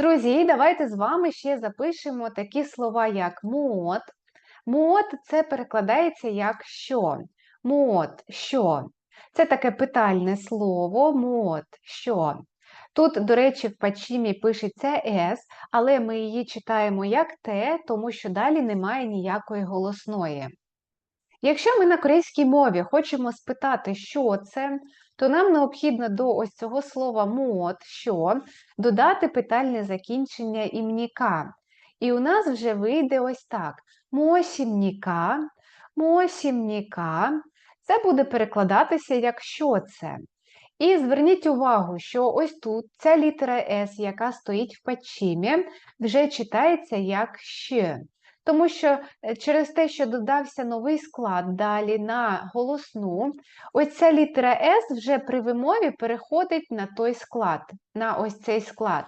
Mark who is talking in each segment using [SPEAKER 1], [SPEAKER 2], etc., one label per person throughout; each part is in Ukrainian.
[SPEAKER 1] Друзі, давайте з вами ще запишемо такі слова, як мод. Мод це перекладається як що. Мод, що. Це таке питальне слово, мод, що. Тут, до речі, в пачімі пишеться С, але ми її читаємо як Т, тому що далі немає ніякої голосної. Якщо ми на корейській мові хочемо спитати, що це, то нам необхідно до ось цього слова мод, що додати питальне закінчення імніка. І у нас вже вийде ось так: мосімніка, мосімніка. Це буде перекладатися як що це. І зверніть увагу, що ось тут ця літера С, яка стоїть в пачімі, вже читається як «щ». Тому що е, через те, що додався новий склад далі на голосну, ось ця літера С вже при вимові переходить на той склад, на ось цей склад.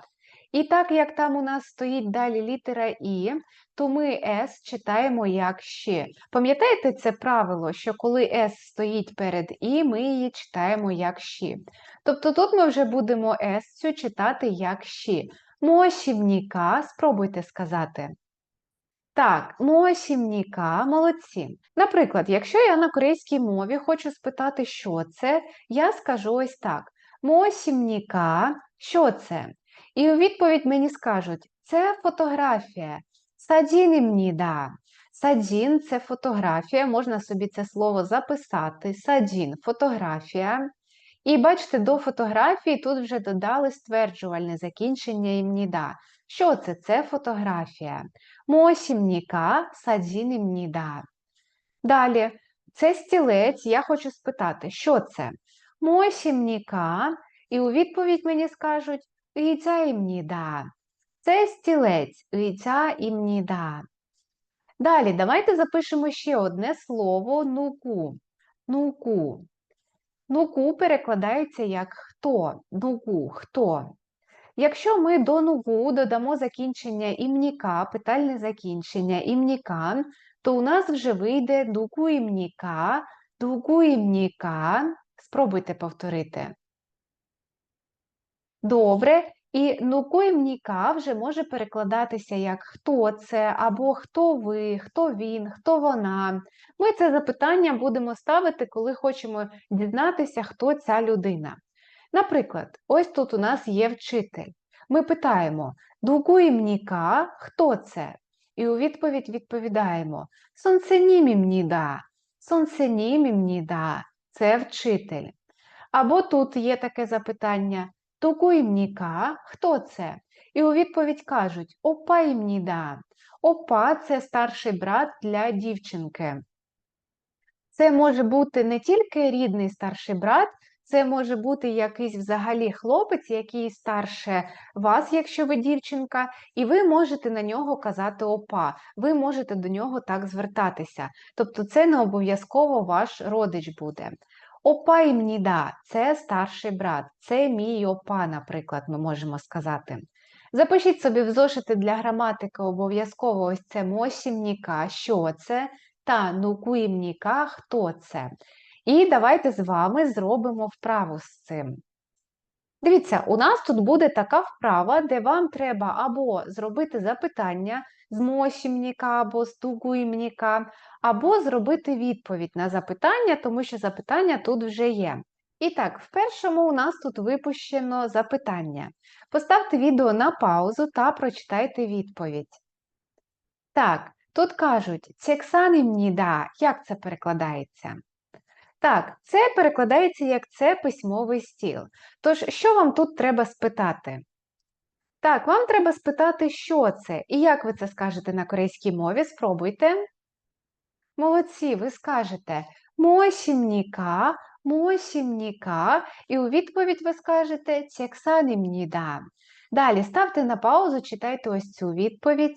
[SPEAKER 1] І так як там у нас стоїть далі літера І, то ми С читаємо як ще. Пам'ятаєте це правило, що коли С стоїть перед І, ми її читаємо як ще. Тобто тут ми вже будемо С читати як ще. Мосівніка, спробуйте сказати. Так, мосімніка, молодці. Наприклад, якщо я на корейській мові хочу спитати, що це, я скажу ось так: мосімніка, що це? І у відповідь мені скажуть, це фотографія. Садінімніда. Садін це фотографія, можна собі це слово записати. Садін фотографія. І бачите, до фотографії тут вже додали стверджувальне закінчення імніда. Що це? Це фотографія. Мосімніка садінімніда. Далі, це стілець, я хочу спитати, що це? Мосімніка, і у відповідь мені скажуть імніда. Це стілець, імніда. Далі, давайте запишемо ще одне слово нуку. Нуку. Нуку перекладається як хто. Нуку, хто. Якщо ми до нугу додамо закінчення імніка, питальне закінчення імніка, то у нас вже вийде дуку імніка, дуку імніка. Спробуйте повторити. Добре. І нукоїмніка вже може перекладатися як хто це, або хто ви, хто він, хто вона. Ми це запитання будемо ставити, коли хочемо дізнатися, хто ця людина. Наприклад, ось тут у нас є вчитель. Ми питаємо дугуїмніка, хто це? І у відповідь відповідаємо сонценімімніда, сонценімімніда – це вчитель. Або тут є таке запитання Тугуїмніка, хто це? І у відповідь кажуть Опаїмніда. Опа це старший брат для дівчинки. Це може бути не тільки рідний старший брат, це може бути якийсь взагалі хлопець, який старше вас, якщо ви дівчинка, і ви можете на нього казати опа, ви можете до нього так звертатися. Тобто це не обов'язково ваш родич буде. Опа імніда це старший брат, це мій опа, наприклад, ми можемо сказати. Запишіть собі в зошити для граматики обов'язково ось це мосімніка, що це, та нукуїмніка, хто це. І давайте з вами зробимо вправу з цим. Дивіться, у нас тут буде така вправа, де вам треба або зробити запитання з мосімніка або з дугуїмніка, або зробити відповідь на запитання, тому що запитання тут вже є. І так, в першому у нас тут випущено запитання. Поставте відео на паузу та прочитайте відповідь. Так, тут кажуть «цексанімніда». Як це перекладається? Так, це перекладається як це письмовий стіл. Тож, що вам тут треба спитати? Так, вам треба спитати, що це, і як ви це скажете на корейській мові, спробуйте. Молодці, ви скажете мосімніка, мосімніка, і у відповідь ви скажете цексанімніда. Далі ставте на паузу, читайте ось цю відповідь.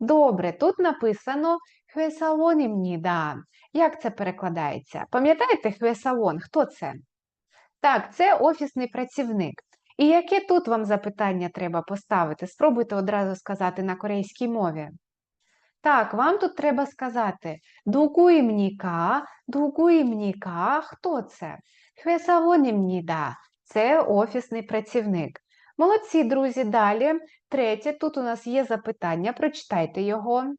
[SPEAKER 1] Добре, тут написано хвесалонімніда. Як це перекладається? Пам'ятаєте хвесалон? Хто це? Так, це офісний працівник. І яке тут вам запитання треба поставити? Спробуйте одразу сказати на корейській мові. Так, вам тут треба сказати дугуїмніка, дугуїмніка, хто це? Хвесавонімніда – це офісний працівник. Молодці, друзі, далі. Третє, тут у нас є запитання, прочитайте його.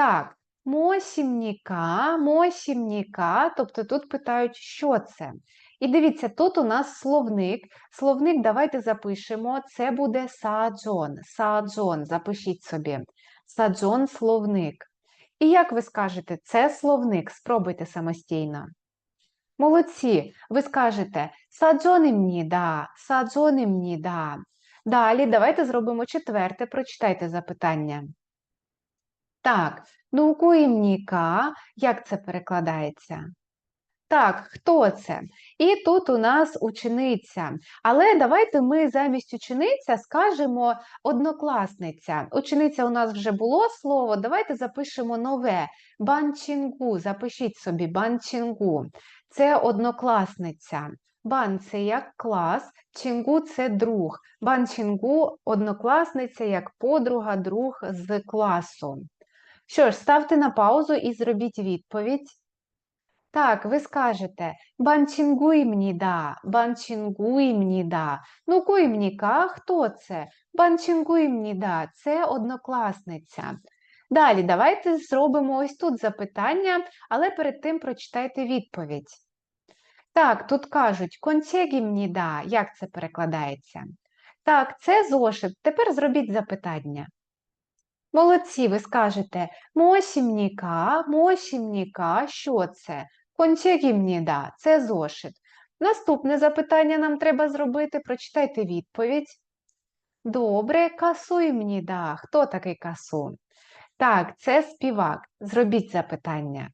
[SPEAKER 1] Так, мосімніка, мосімніка, тобто тут питають, що це. І дивіться, тут у нас словник. Словник давайте запишемо. Це буде саджон. Саджон, запишіть собі. Саджон словник. І як ви скажете, це словник, спробуйте самостійно. Молодці, ви скажете саджонімніда, саджонімніда. Далі давайте зробимо четверте, прочитайте запитання. Так, нукуємніка, як це перекладається? Так, хто це? І тут у нас учениця. Але давайте ми замість учениця скажемо однокласниця. Учениця у нас вже було слово, давайте запишемо нове. Банчінгу, запишіть собі банчінгу. Це однокласниця. Бан це як клас, чінгу це друг. Банчінгу однокласниця як подруга, друг з класу. Що ж, ставте на паузу і зробіть відповідь. Так, ви скажете банчінгуймніда, банчінгуймніда. Ну, гуймніка, хто це? Банчінгуймніда, це однокласниця. Далі, давайте зробимо ось тут запитання, але перед тим прочитайте відповідь. Так, тут кажуть концегімніда, як це перекладається? Так, це зошит. Тепер зробіть запитання. Молодці, ви скажете мосімніка, мосімніка, що це? Кончегімніда, це зошит. Наступне запитання нам треба зробити. Прочитайте відповідь. Добре, касуймніда. Хто такий касун? Так, це співак. Зробіть запитання.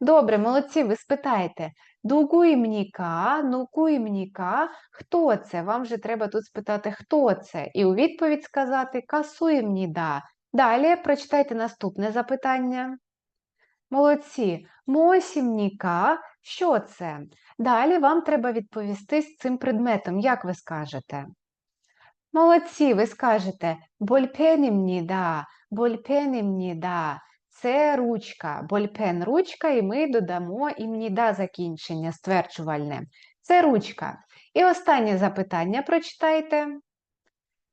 [SPEAKER 1] Добре, молодці, ви спитаєте. Дугуймніка, нукуймніка, хто це? Вам же треба тут спитати, хто це? І у відповідь сказати касуємніда. Далі прочитайте наступне запитання. Молодці. Мосімніка, що це? Далі вам треба відповісти з цим предметом, як ви скажете? Молодці, ви скажете больпенімніда, больпенімніда. Це ручка, больпен ручка, і ми додамо імніда закінчення стверджувальне. Це ручка. І останнє запитання прочитайте.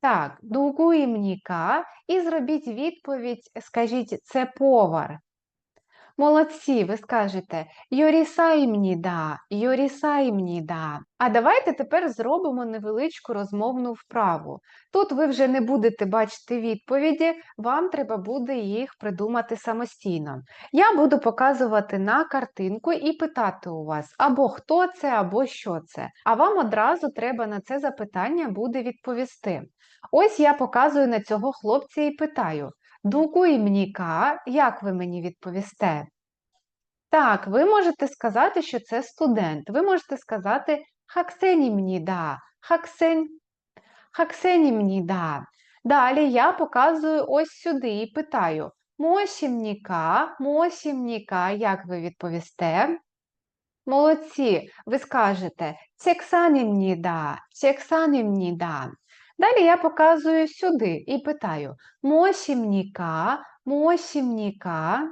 [SPEAKER 1] Так, дугуємніка і зробіть відповідь, скажіть, це повар. Молодці, ви скажете Йорісаймніда, Йорісаймніда. А давайте тепер зробимо невеличку розмовну вправу. Тут ви вже не будете бачити відповіді, вам треба буде їх придумати самостійно. Я буду показувати на картинку і питати у вас або хто це, або що це. А вам одразу треба на це запитання буде відповісти. Ось я показую на цього хлопця і питаю. Дугуймніка, як ви мені відповісте? Так, ви можете сказати, що це студент. Ви можете сказати хаксенімніда, хаксень, хаксенімніда. Далі я показую ось сюди і питаю: мосімніка, мосімніка, як ви відповісте? Молодці, ви скажете цексанімніда, цексанімніда. Далі я показую сюди і питаю: мосімніка, мосімніка.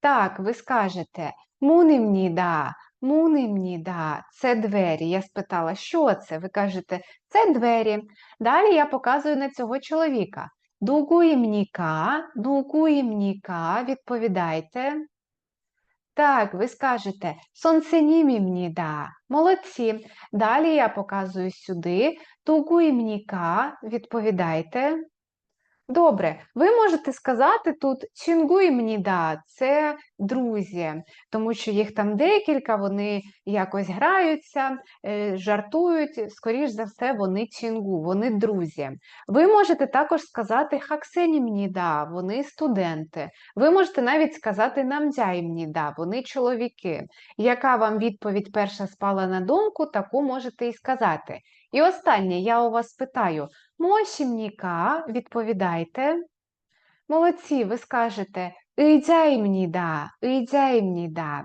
[SPEAKER 1] Так, ви скажете мунімніда, мунімніда, це двері. Я спитала, що це? Ви кажете, це двері. Далі я показую на цього чоловіка. Дугуємніка, дугуємніка, відповідайте. Так, ви скажете да. Молодці. Далі я показую сюди. Тугуємніка, відповідайте. Добре, ви можете сказати тут чінгуємніда, це друзі, тому що їх там декілька, вони якось граються, е, жартують, скоріш за все, вони чінгу, вони друзі. Ви можете також сказати хаксенімніда, вони студенти. Ви можете навіть сказати намдяємніда, вони чоловіки. Яка вам відповідь перша спала на думку, таку можете і сказати. І останнє, я у вас питаю, мосімніка, відповідайте. Молодці, ви скажете «ыйдяймніда», «ыйдяймніда».